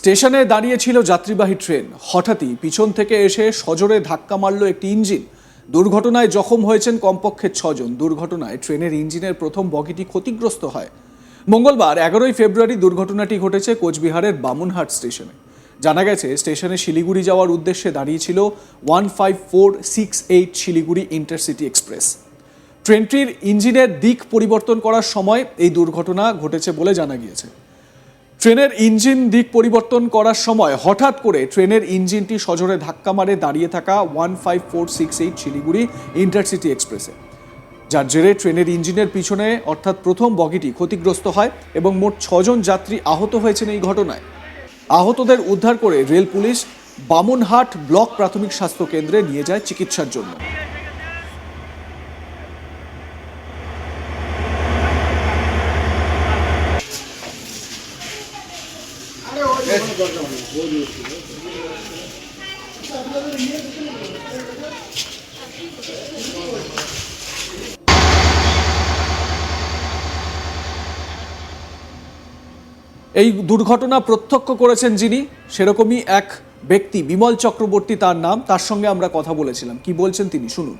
স্টেশনে দাঁড়িয়েছিল যাত্রীবাহী ট্রেন। হঠাৎই পিছন থেকে এসে সজোরে ধাক্কা মারল একটি ইঞ্জিন। দুর্ঘটনায় জখম হয়েছেন কমপক্ষে ছজন। দুর্ঘটনায় ট্রেনের ইঞ্জিনের প্রথম বগিটি ক্ষতিগ্রস্ত হয়। মঙ্গলবার এগারোই ফেব্রুয়ারি দুর্ঘটনাটি ঘটেছে কোচবিহারের বামুনহাট স্টেশনে। জানা গেছে, স্টেশনে শিলিগুড়ি যাওয়ার উদ্দেশ্যে দাঁড়িয়েছিল one five four six eight Siliguri intercity express. ট্রেনটির ইঞ্জিনের দিক পরিবর্তন করার সময় এই দুর্ঘটনা ঘটেছে বলে জানা গিয়েছে। ট্রেনের ইঞ্জিন দিক পরিবর্তন করার সময় হঠাৎ করে ট্রেনের ইঞ্জিনটি সজোরে ধাক্কা মারে দাঁড়িয়ে থাকা one five four six eight Siliguri intercity এক্সপ্রেসে। যার জেরে ট্রেনের ইঞ্জিনের পিছনে অর্থাৎ প্রথম বগিটি ক্ষতিগ্রস্ত হয় এবং মোট ছজন যাত্রী আহত হয়েছেন এই ঘটনায়। আহতদের উদ্ধার করে রেল পুলিশ বামুনহাট ব্লক প্রাথমিক স্বাস্থ্য কেন্দ্রে নিয়ে যায় চিকিৎসার জন্য। এই দুর্ঘটনা প্রত্যক্ষ করেছেন যিনি, সেরকমই এক ব্যক্তি, বিমল চক্রবর্তী তার নাম, তার সঙ্গে আমরা কথা বলেছিলাম। কি বলছেন তিনি? শুনুন।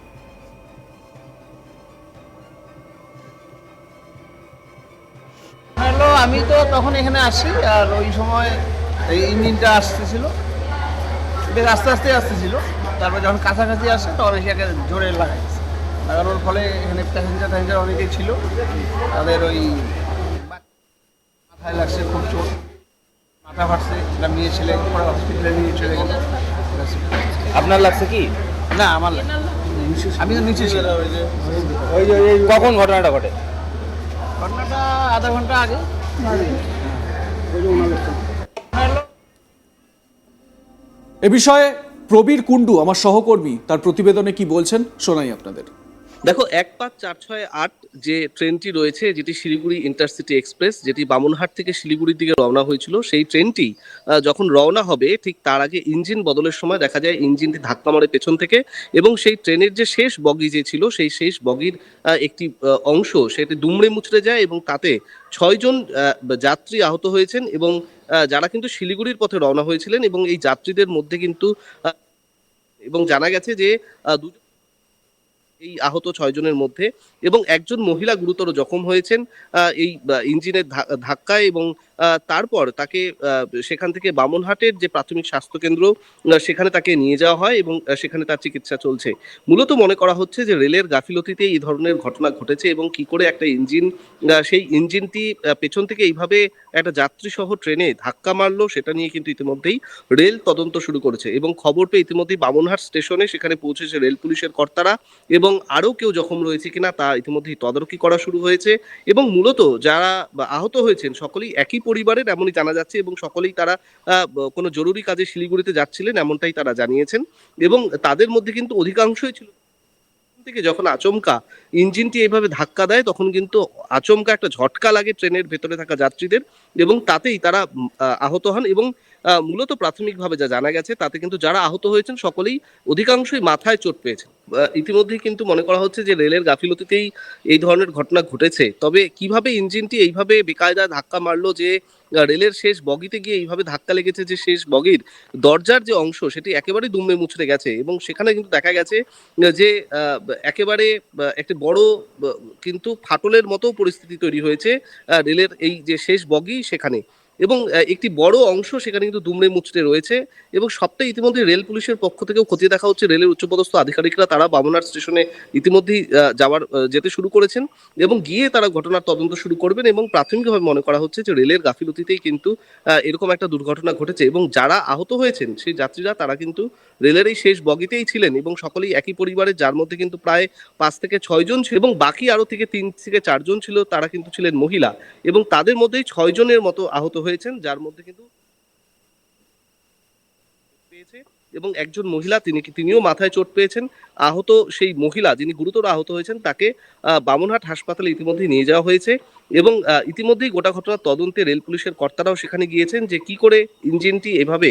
আমি তো তখন এখানে আসি, আর ওই সময় এই ইঞ্জিনটা আসতেছিল। বেশ আস্তে আস্তে আসতেছিল। তারপর যখন কাছাকাছি আসে তখন এসে জোরে লাগাইছে। লাগানোর ফলে এখানে প্যাসেঞ্জার ট্যাসেঞ্জার অনেকেই ছিল। তাদের ওই মাথায় লাগছে খুব চোট। মাথা ফাটছে। সেটা নিয়ে ছেলে পরে হসপিটালে নিয়ে চলে গেল আপনার লাগছে কি? না আমার লাগে আমি তো নিচে ছিলাম। কখন ঘটনাটা ঘটে? ঘটনাটা আধা ঘণ্টা আগে। এ বিষয়ে প্রবীর কুণ্ডু আমার সহকর্মী তার প্রতিবেদনে কি বলছেন শোনাই আপনাদের। দেখো, এক পাঁচ চার ছয় আট যে ট্রেনটি রয়েছে, যেটি শিলিগুড়ি ইন্টারসিটি এক্সপ্রেস, যেটি বামুনহাট থেকে শিলিগুড়ির দিকে রওনা হয়েছিল, সেই ট্রেনটি যখন রওনা হবে, ঠিক তার আগে ইঞ্জিন বদলের সময় দেখা যায় ইঞ্জিনটি ধাক্কা মারে পেছন থেকে এবং সেই ট্রেনের যে শেষ বগি যে ছিল, সেই শেষ বগির একটি অংশ সেটি দুমড়ে মুচড়ে যায় এবং তাতে ছয়জন যাত্রী আহত হয়েছেন এবং যারা কিন্তু শিলিগুড়ির পথে রওনা হয়েছিলেন এবং এই যাত্রীদের মধ্যে কিন্তু এবং জানা গেছে যে দুজন এই আহত ছয়জনের মধ্যে এবং একজন মহিলা গুরুতর জখম হয়েছেন এই ইঞ্জিনের ধাক্কায় এবং তারপর তাকে সেখান থেকে বামনহাটের যে প্রাথমিক স্বাস্থ্য কেন্দ্র সেখানে তাকে নিয়ে যাওয়া হয় এবং সেখানে তার চিকিৎসা চলছে। মূলত মনে করা হচ্ছে যে রেলের গাফিলতিতে এই ধরনের ঘটনা ঘটেছে এবং কি করে একটা ইঞ্জিন সেই ইঞ্জিনটি পেছন থেকে এইভাবে একটা যাত্রী সহ ট্রেনে ধাক্কা মারলো, সেটা নিয়ে কিন্তু ইতিমধ্যেই রেল তদন্ত শুরু করেছে এবং খবর পেয়ে ইতিমধ্যেই বামনহাট স্টেশনে সেখানে পৌঁছেছে রেল পুলিশের কর্তারা এবং আরও কেউ জখম রয়েছে কিনা তা ইতিমধ্যেই তদারকি করা শুরু হয়েছে এবং মূলত যারা আহত হয়েছেন সকলেই একই পরিবারের এমনই জানা যাচ্ছে এবং সকলেই তারা কোনো জরুরি কাজে শিলিগুড়িতে যাচ্ছিলেন এমনটাই তারা জানিয়েছেন এবং তাদের মধ্যে কিন্তু অধিকাংশই ছিল। থেকে যখন আচমকা ইঞ্জিনটি এইভাবে ধাক্কা দেয়, তখন কিন্তু আচমকা একটা ঝটকা লাগে ট্রেনের ভেতরে থাকা যাত্রীদের এবং তাতেই তারা আহত হন এবং মূলত প্রাথমিকভাবে যা জানা গেছে তাতে কিন্তু যারা আহত হয়েছেন সকলেই অধিকাংশই মাথায় চোট পেয়েছেন। আহ, ইতিমধ্যেই কিন্তু মনে করা হচ্ছে যে রেলের গাফিলতিতেই এই ধরনের ঘটনা ঘটেছে। তবে কীভাবে ইঞ্জিনটি এইভাবে বেকায়দা ধাক্কা মারলো যে রেলের শেষ বগিতে গিয়ে এইভাবে ধাক্কা লেগেছে যে শেষ বগির দরজার যে অংশ সেটি একেবারেই দুমড়ে মুচড়ে গেছে এবং সেখানে কিন্তু দেখা গেছে যে একেবারে একটি বড় কিন্তু ফাটলের মতো পরিস্থিতি তৈরি হয়েছে রেলের এই যে শেষ বগি সেখানে। এবং একটি বড় অংশ সেখানে কিন্তু দুমড়ে মুচড়ে রয়েছে এবং সবটাই ইতিমধ্যে রেল পুলিশের পক্ষ থেকেও খতিয়ে দেখা হচ্ছে রেলের উচ্চপদস্থ আধিকারিকরা। তারা বামনার স্টেশনে ইতিমধ্যেই যাওয়ার যেতে শুরু করেছেন এবং গিয়ে তারা ঘটনার তদন্ত শুরু করবেন এবং প্রাথমিকভাবে মনে করা হচ্ছে যে রেলের গাফিলতিতেই কিন্তু এরকম একটা দুর্ঘটনা ঘটেছে এবং যারা আহত হয়েছেন সেই যাত্রীরা তারা কিন্তু রেলের এই শেষ বগিতেই ছিলেন এবং সকলেই একই পরিবারের যার মধ্যে কিন্তু প্রায় পাঁচ থেকে ছয়জন ছিল এবং বাকি আরও থেকে তিন থেকে চারজন ছিল তারা কিন্তু ছিলেন মহিলা এবং তাদের মধ্যেই ছয়জনের মতো আহত হয়েছেন, যার মধ্যে কিন্তু পেয়েছে এবং একজন মহিলা তিনি তিনিও মাথায় চোট পেয়েছেন। আহত সেই মহিলা যিনি গুরুতর আহত হয়েছেন, তাকে বামনহাট হাসপাতালে ইতিমধ্যে নিয়ে যাওয়া হয়েছে। এবং ইতিমধ্যেই গোটা ঘটনার তদন্তে রেল পুলিশের কর্তারাও সেখানে গিয়েছেন যে কি করে ইঞ্জিনটি এভাবে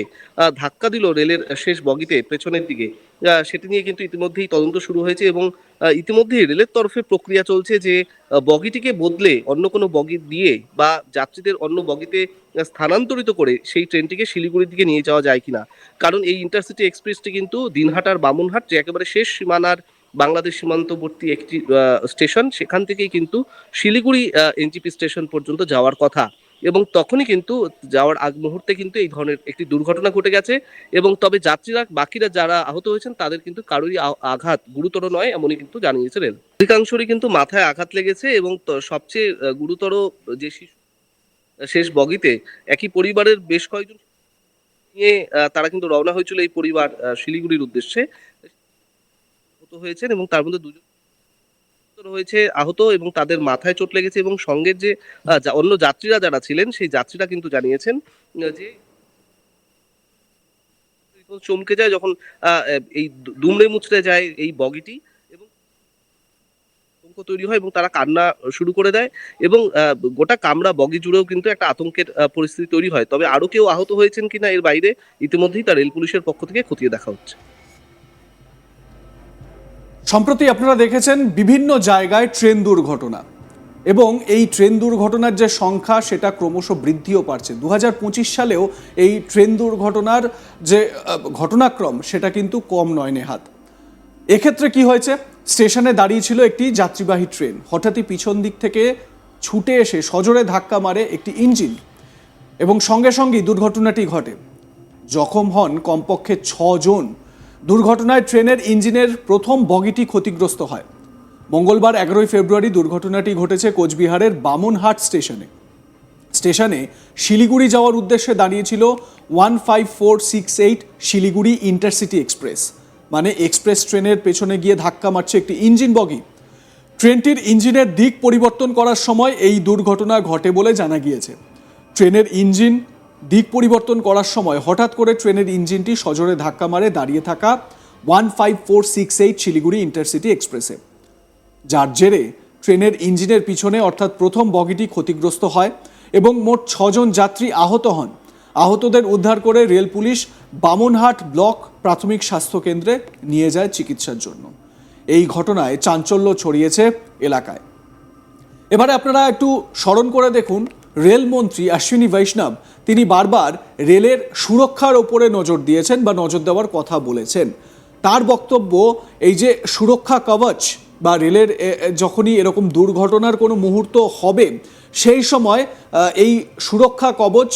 ধাক্কা দিল রেলের শেষ বগিতে পেছনের দিকে। সেটি নিয়ে কিন্তু ইতিমধ্যেই তদন্ত শুরু হয়েছে এবং ইতিমধ্যেই রেলের তরফে প্রক্রিয়া চলছে যে বগিটিকে বদলে অন্য কোনো বগি দিয়ে বা যাত্রীদের অন্য বগিতে স্থানান্তরিত করে সেই ট্রেনটিকে শিলিগুড়ির দিকে নিয়ে যাওয়া যায় কিনা। কারণ এই ইন্টারসিটি এক্সপ্রেসটি কিন্তু দিনহাটার বামুনহাট যে একেবারে শেষ সীমানার বাংলাদেশ সীমান্তবর্তী একটি স্টেশন, সেখান থেকেই কিন্তু শিলিগুড়ি এনজিপি স্টেশন পর্যন্ত যাওয়ার কথা। এবং তখনই কিন্তু যাওয়ার আগ মুহূর্তে কিন্তু এই ধরনের একটি দুর্ঘটনা ঘটে গেছে। এবং তবে যাত্রীরা, বাকিরা যারা আহত হয়েছেন, তাদের কিন্তু কারোরই আঘাত গুরুতর নয়, এমনই কিন্তু জানিয়েছে রেল। অধিকাংশরই কিন্তু মাথায় আঘাত লেগেছে এবং সবচেয়ে গুরুতর যে শেষ বগিতে একই পরিবারের বেশ কয়েকজন নিয়ে তারা কিন্তু রওনা হয়েছিল এই পরিবার শিলিগুড়ির উদ্দেশ্যে। আহত হয়েছেন এবং তার মধ্যে দুজন হয়েছে আহত এবং তাদের মাথায় চোট লেগেছে এবং সঙ্গের যে অন্য যাত্রীরা যারা ছিলেন, সেই যাত্রীরা কিন্তু জানিয়েছেন যে চমকে যায় যখন এই দুমড়ে মুচড়ে যায় এই বগিটি এবং তৈরি হয় এবং তারা কান্না শুরু করে দেয় এবং গোটা কামরা বগি জুড়েও কিন্তু একটা আতঙ্কের পরিস্থিতি তৈরি হয়। তবে আরও কেউ আহত হয়েছেন কিনা এর বাইরে ইতিমধ্যেই তার রেল পুলিশের পক্ষ থেকে খতিয়ে দেখা হচ্ছে। সম্প্রতি আপনারা দেখেছেন বিভিন্ন জায়গায় ট্রেন দুর্ঘটনা। এবং এই ট্রেন দুর্ঘটনার যে সংখ্যা, সেটা ক্রমশ বৃদ্ধিও পাচ্ছে। দু হাজার পঁচিশ সালেও এই ট্রেন দুর্ঘটনার যে ঘটনাক্রম, সেটা কিন্তু কম নয় নেহাত। এক্ষেত্রে কি হয়েছে? স্টেশনে দাঁড়িয়ে ছিল একটি যাত্রীবাহী ট্রেন। হঠাৎই পিছন দিক থেকে ছুটে এসে সজোরে ধাক্কা মারে একটি ইঞ্জিন। এবং সঙ্গে সঙ্গেই দুর্ঘটনাটি ঘটে। জখম হন কমপক্ষে ছজন দুর্ঘটনায় ট্রেনের ইঞ্জিনের প্রথম বগিটি ক্ষতিগ্রস্ত হয়। মঙ্গলবার এগারোই ফেব্রুয়ারি দুর্ঘটনাটি ঘটেছে কোচবিহারের বামনহাট স্টেশনে। স্টেশনে শিলিগুড়ি যাওয়ার উদ্দেশ্যে দাঁড়িয়েছিল one five four six eight Siliguri intercity express. মানে এক্সপ্রেস ট্রেনের পেছনে গিয়ে ধাক্কা মারছে একটি ইঞ্জিন বগি। ট্রেনটির ইঞ্জিনের দিক পরিবর্তন করার সময় এই দুর্ঘটনা ঘটে বলে জানা গিয়েছে। ট্রেনের ইঞ্জিন দিক পরিবর্তন করার সময় হঠাৎ করে ট্রেনের ইঞ্জিনটি সজোরে ধাক্কা মারে দাঁড়িয়ে থাকা one five four six eight Siliguri intercity এক্সপ্রেসে। যার জেরে ট্রেনের ইঞ্জিনের পিছনে অর্থাৎ প্রথম বগিটি ক্ষতিগ্রস্ত হয় এবং মোট ছজন যাত্রী আহত হন। আহতদের উদ্ধার করে রেল পুলিশ বামনহাট ব্লক প্রাথমিক স্বাস্থ্য কেন্দ্রে নিয়ে যায় চিকিৎসার জন্য। এই ঘটনায় চাঞ্চল্য ছড়িয়েছে এলাকায়। এবারে আপনারা একটু স্মরণ করে দেখুন রেলমন্ত্রী অশ্বিনী বৈষ্ণব, তিনি বারবার রেলের সুরক্ষার ওপরে নজর দিয়েছেন বা নজর দেওয়ার কথা বলেছেন। তার বক্তব্য এই যে সুরক্ষা কবচ বা রেলের যখনই এরকম দুর্ঘটনার কোনো মুহূর্ত হবে, সেই সময় এই সুরক্ষা কবচ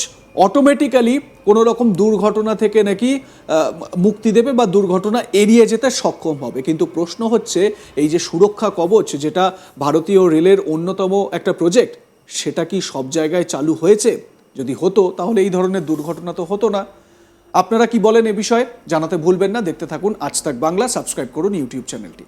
অটোমেটিক্যালি কোনো রকম দুর্ঘটনা থেকে নাকি মুক্তি দেবে বা দুর্ঘটনা এড়িয়ে যেতে সক্ষম হবে। কিন্তু প্রশ্ন হচ্ছে, এই যে সুরক্ষা কবচ, যেটা ভারতীয় রেলের অন্যতম একটা প্রজেক্ট সেটা কি সব জায়গায় চালু হয়েছে? যদি হতো, তাহলে এই ধরনের দুর্ঘটনা তো হতো না। আপনারা কি বলেন এ বিষয়ে? জানাতে ভুলবেন না। দেখতে থাকুন আজ তাক বাংলা, সাবস্ক্রাইব করুন ইউটিউব চ্যানেলটি।